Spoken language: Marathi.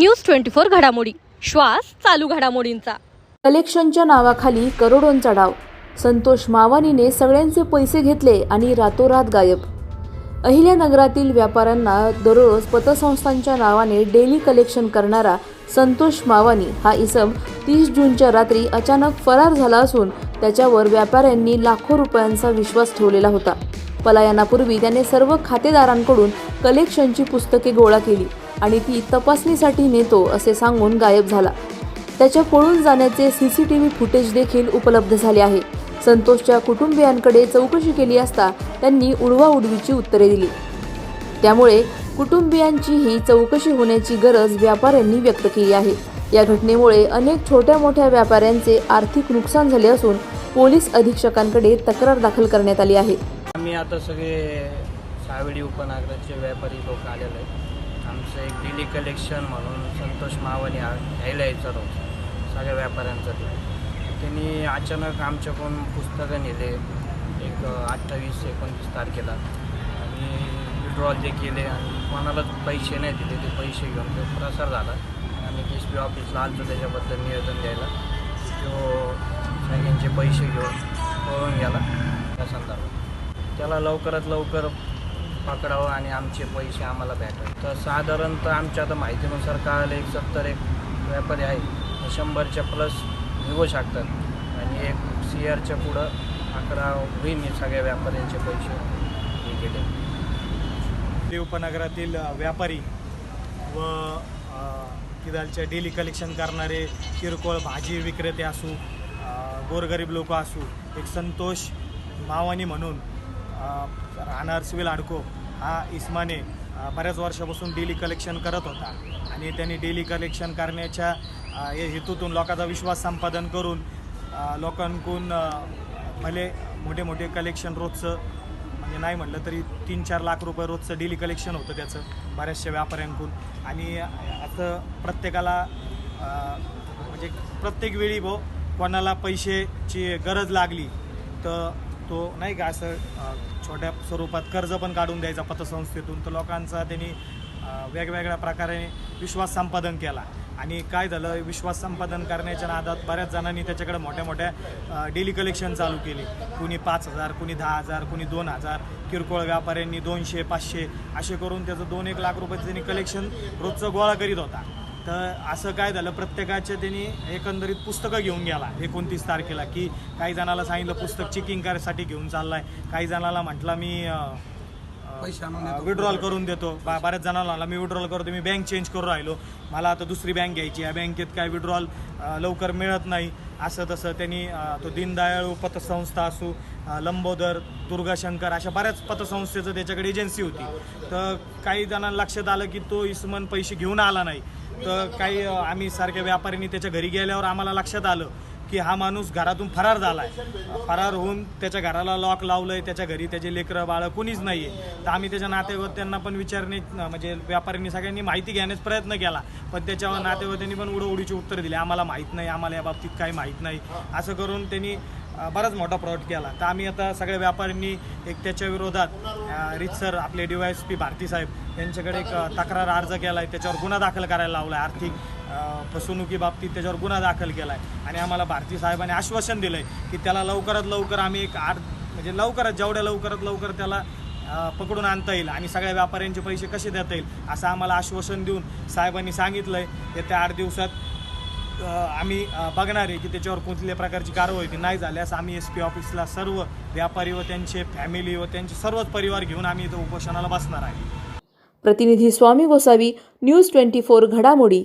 न्यूज ट्वेंटी फोर घडामोडी. श्वास चालू घडामोडींचा. कलेक्शनच्या नावाखाली करोडोंचा डाव संतोष मावानीने सगळ्यांचे पैसे घेतले आणि रातोरात गायब. अहिल्यानगरातील व्यापाऱ्यांना दररोज पतसंस्थांच्या नावाने डेली कलेक्शन करणारा संतोष मावानी हा इसम तीस जूनच्या रात्री अचानक फरार झाला असून त्याच्यावर व्यापाऱ्यांनी लाखो रुपयांचा विश्वास ठेवलेला होता. पलायनापूर्वी त्याने सर्व खातेदारांकडून कलेक्शनची पुस्तके गोळा केली. आणि ती तपासणीसाठी नेतो असे सांगून गायब झाला. त्याच्या पळून जाण्याचे C C T V footage देखील उपलब्ध झाले आहे. संतोषच्या कुटुंबियांकडे चौकशी केली असता त्यांनी उडवाउडवीची उत्तरे दिली. त्यामुळे कुटुंबियांची ही चौकशी होण्याची गरज व्यापाऱ्यांनी व्यक्त केली आहे. या घटनेमुळे अनेक छोट्या मोठ्या व्यापाऱ्यांचे आर्थिक नुकसान झाले असून पोलीस अधीक्षकांकडे तक्रार दाखल करण्यात आली आहे. आम्ही आता सगळे सावेडी उपनगराचे व्यापारी लोक आलेले आहेत. आमचं एक डेली कलेक्शन म्हणून संतोष मावाने घ्यायला यायचा रोज सगळ्या व्यापाऱ्यांचा ते त्यांनी अचानक आमच्याकडून पुस्तकं नेले एक अठ्ठावीस एकोणतीस तारखेला. आणि विड्रॉल जे केले आणि कोणालाच पैसे नाही दिले ते पैसे घेऊन तो प्रसार झाला. आणि एस पी ऑफिसला आलतो त्याच्याबद्दल निवेदन द्यायला. तो सगळ्यांचे पैसे घेऊन पळून गेला. त्या संदर्भात. त्याला लवकरात लवकर पकडावं आणि आमचे पैसे आम्हाला भेटावे. तर साधारणतः आमच्या आता माहितीनुसार कळालं एक सत्तर एक व्यापारी आहे शंभरच्या प्लस निघू शकतात. आणि एक सी आरच्या पुढं अकरा होईन हे सगळ्या व्यापाऱ्यांचे पैसे. हे गेले. ते उपनगरातील व्यापारी व किदालच्या डेली कलेक्शन करणारे किरकोळ भाजी विक्रेते असू गोरगरीब लोक असू एक संतोष मावानी म्हणून राहणार सिविल अडको हा इस्माने बऱ्याच वर्षापासून डेली कलेक्शन करत होता. आणि त्यांनी डेली कलेक्शन करण्याच्या हेतूतून लोकांचा विश्वास संपादन करून लोकांकडून भले मोठे मोठे कलेक्शन रोजचं म्हणजे नाही म्हटलं तरी तीन चार लाख रुपये रोजचं डेली कलेक्शन होतं त्याचं बऱ्याचशा व्यापाऱ्यांकडून. आणि असं प्रत्येकाला म्हणजे प्रत्येक वेळी भाऊ कोणाला पैशाची गरज लागली तर तो नाही का असं छोट्या स्वरूपात कर्ज पण काढून द्यायचा पतसंस्थेतून. तर लोकांचा त्यांनी वेगवेगळ्या प्रकारे विश्वास संपादन केला. आणि काय झालं विश्वास संपादन करण्याच्या नादात बऱ्याच जणांनी त्याच्याकडे मोठ्या मोठ्या डेली कलेक्शन चालू केली. कुणी पाच हजार कुणी दहा हजार कुणी दोन हजार किरकोळ व्यापाऱ्यांनी दोनशे पाचशे असे करून त्याचं दोन एक लाख रुपयाचं त्यांनी कलेक्शन रोजचं गोळा करीत होता. तर असं काय झालं प्रत्येकाचे त्यांनी एकंदरीत पुस्तकं घेऊन गेला एकोणतीस तारखेला की काही जणाला सांगितलं पुस्तक चेकिंग करायसाठी घेऊन चाललाय काही जणाला म्हटलं मी अं, विड्रॉल करून देतो. बा बऱ्याच जणांना म्हणला, मी विड्रॉल करतो मी बँक चेंज करून राहिलो. मला आता दुसरी बँक घ्यायची या बँकेत काय विड्रॉल लवकर मिळत नाही. असं तसं त्यांनी अ, तो दीनदयाळ पतसंस्था असू अ, लंबोदर दुर्गाशंकर अशा बऱ्याच पतसंस्थेचं त्याच्याकडे एजन्सी होती. तर काही जणांना लक्षात आलं की तो इसमन पैसे घेऊन आला नाही. तर काही अ, आम्ही सारख्या व्यापाऱ्यांनी त्याच्या घरी गेल्यावर आम्हाला लक्षात आलं. की हा माणूस घरातून फरार झाला आहे फरार होऊन त्याच्या घराला लॉक लावलं आहे त्याच्या घरी त्याचे लेकरं बाळं कुणीच नाही आहे तर आम्ही त्याच्या नातेवाईकांना पण विचारणे म्हणजे व्यापाऱ्यांनी सगळ्यांनी माहिती घेण्याचा प्रयत्न केला. पण त्याच्यावर नातेवाईकांनी पण उडवडीची उत्तर दिली. आम्हाला माहीत नाही आम्हाला या बाबतीत काही माहीत नाही. असं करून त्यांनी बराच मोठा प्रॉट केला. तर आम्ही आता सगळ्या व्यापाऱ्यांनी एक त्याच्या विरोधात रितसर आपले D Y S P Bharati साहेब यांच्याकडे एक तक्रार अर्ज केला आहे त्याच्यावर गुन्हा दाखल करायला लावला आहे आर्थिक. फसवणुकीबाबतीत त्याच्यावर गुन्हा दाखल केला आहे आणि आम्हाला भारती साहेबांनी आश्वासन दिलं आहे की त्याला लवकरात लवकर आम्ही एक आठ म्हणजे लवकरात जेवढ्या लवकरात लवकर त्याला पकडून आणता येईल आणि सगळ्या व्यापाऱ्यांचे पैसे कसे देता येईल असं आम्हाला आश्वासन देऊन साहेबांनी सांगितलं आहे येत्या आठ दिवसात आम्ही बघणार आहे की त्याच्यावर कोणत्या प्रकारची कारवाई होती नाही झाल्यास आम्ही एस पी ऑफिसला सर्व व्यापारी व त्यांचे फॅमिली व त्यांचे सर्वच परिवार घेऊन आम्ही इथं उपोषणाला बसणार आहे. प्रतिनिधी Swami Gosavi news twenty four घडामोडी.